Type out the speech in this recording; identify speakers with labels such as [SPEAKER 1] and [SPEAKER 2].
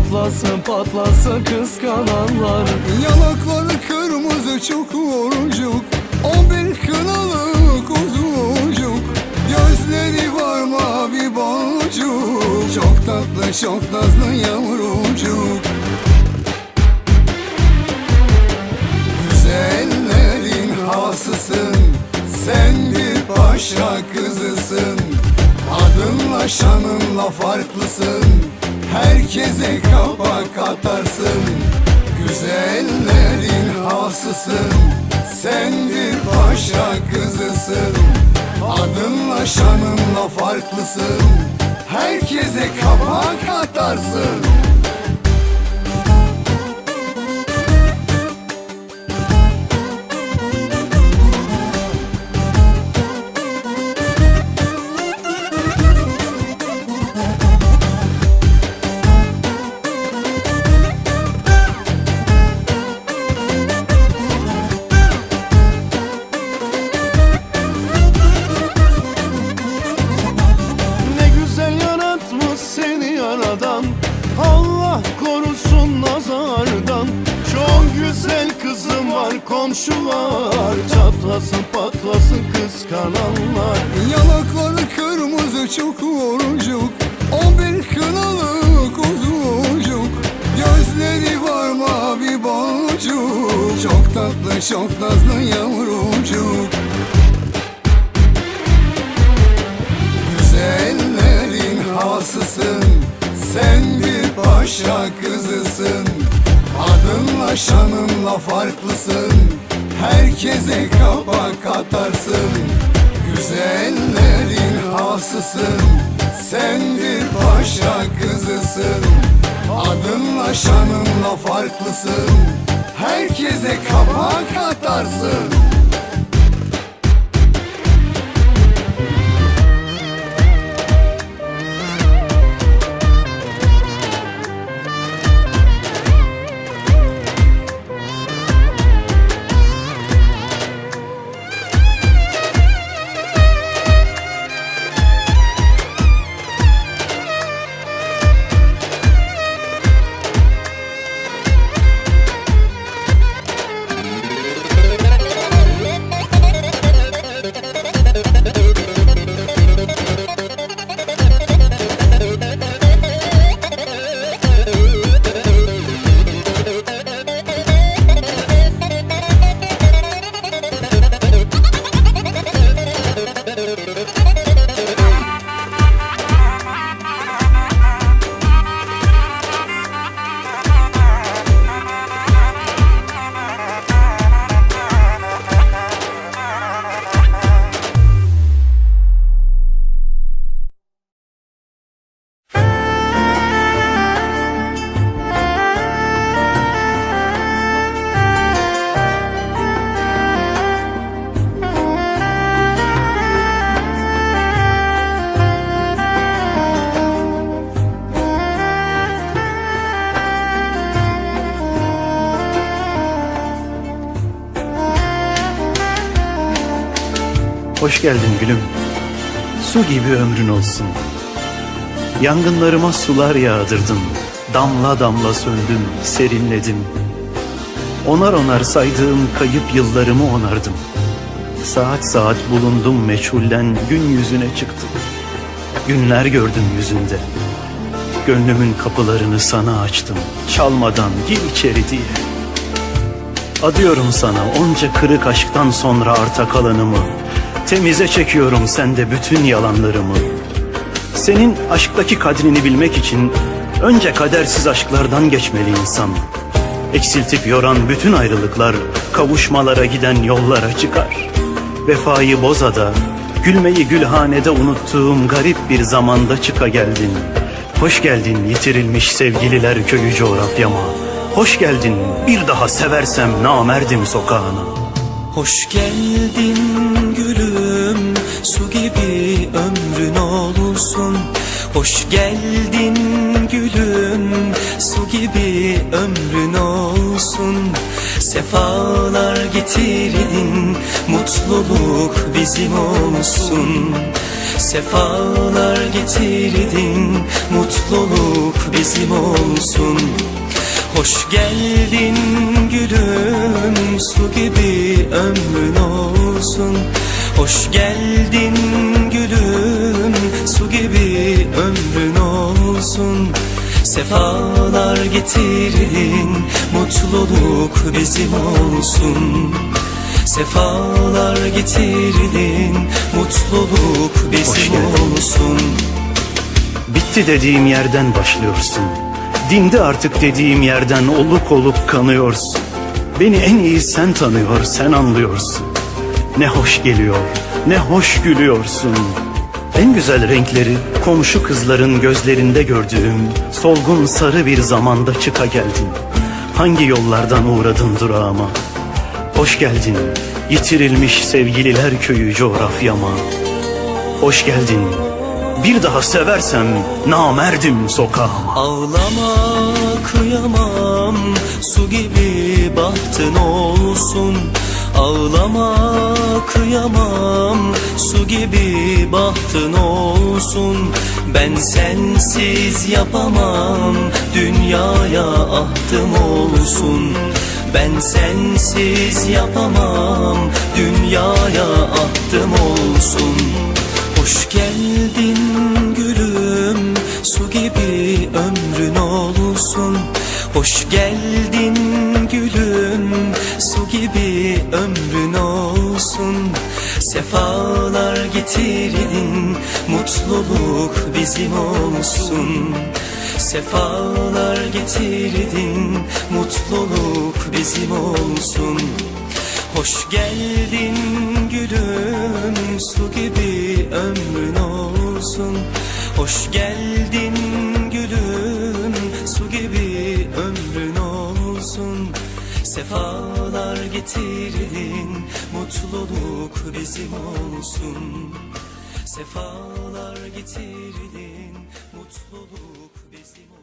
[SPEAKER 1] Çatlasın patlasın kıskananlar.
[SPEAKER 2] Yanakları kırmızı çukurcuk O bir kınalı kuzucuk Gözleri var mavi boncuk. Çok tatlı çok nazlı yavrucuk. Güzellerin hasısın Sen bir paşa kızısın. Adınla şanınla farklısın Herkese kapak atarsın. Güzellerin hasısın. Sen bir paşa kızısın. Adınla şanınla farklısın. Herkese kapak atarsın
[SPEAKER 1] komşular Çatlasın patlasın kıskananlar.
[SPEAKER 2] Yanakları kırmızı çukurcuk O bir kınalı kuzucuk Gözleri var mavi boncuk Çok tatlı çok nazlı yavrucuk. Güzellerin hasısın Sen bir paşa kızısın Adınla şanınla farklısın. Herkese kapak atarsın. Güzellerin hasısın. Sen bir paşa kızısın. Adınla şanınla farklısın. Herkese kapak atarsın
[SPEAKER 3] Hoş geldin gülüm. Su gibi ömrün olsun. Yangınlarıma sular yağdırdın. Damla damla söndüm, serinledim. Onar onar saydığım kayıp yıllarımı onardım. Saat saat bulundum meçhulden gün yüzüne çıktım. Günler gördüm yüzünde. Gönlümün kapılarını sana açtım. Çalmadan gir içeri diye. Adıyorum sana onca kırık aşktan sonra arta kalanımı. Temize çekiyorum sende bütün yalanlarımı. Senin aşktaki kadrini bilmek için önce kadersiz aşklardan geçmeli insan. Eksiltip yoran bütün ayrılıklar kavuşmalara giden yollara çıkar. Vefayı bozada, gülmeyi gülhanede unuttuğum garip bir zamanda çıka geldin. Hoş geldin yitirilmiş sevgililer köyü coğrafyama. Hoş geldin bir daha seversem namerdim sokağına.
[SPEAKER 4] Hoş geldin gülüm Su gibi ömrün olsun Hoş geldin gülüm Su gibi ömrün olsun. Sefalar getirdin Mutluluk bizim olsun. Sefalar getirdin Mutluluk bizim olsun Hoş geldin gülüm Su gibi ömrün olsun. Hoş geldin gülüm Su gibi ömrün olsun. Sefalar getirdin Mutluluk bizim olsun. Sefalar getirdin Mutluluk bizim olsun.
[SPEAKER 3] Bitti dediğim yerden başlıyorsun. Dindi artık dediğim yerden oluk olup kanıyorsun. Beni en iyi sen tanıyor, sen anlıyorsun. Ne hoş geliyor, ne hoş gülüyorsun. En güzel renkleri komşu kızların gözlerinde gördüğüm solgun sarı bir zamanda çıka geldin. Hangi yollardan uğradın durağıma? Hoş geldin, yitirilmiş sevgililer köyü coğrafyama. Hoş geldin, bir daha seversem namerdim sokağıma.
[SPEAKER 4] Ağlama kıyamam Su gibi bahtın olsun. Ağlama kıyamam Su gibi bahtın olsun. Ben sensiz yapamam Dünyaya ahtım olsun. Ben sensiz yapamam Dünyaya ahtım olsun Hoş geldin gülüm Su gibi ömrün olsun. Hoş geldin gülüm Su gibi ömrün olsun. Sefalar getirdin Mutluluk bizim olsun. Sefalar getirdin Mutluluk bizim olsun Hoş geldin gülüm Su gibi ömrün olsun. Hoş geldin gülüm Su gibi ömrün olsun. Sefalar getirdin Mutluluk bizim olsun. Sefalar getirdin Mutluluk bizim olsun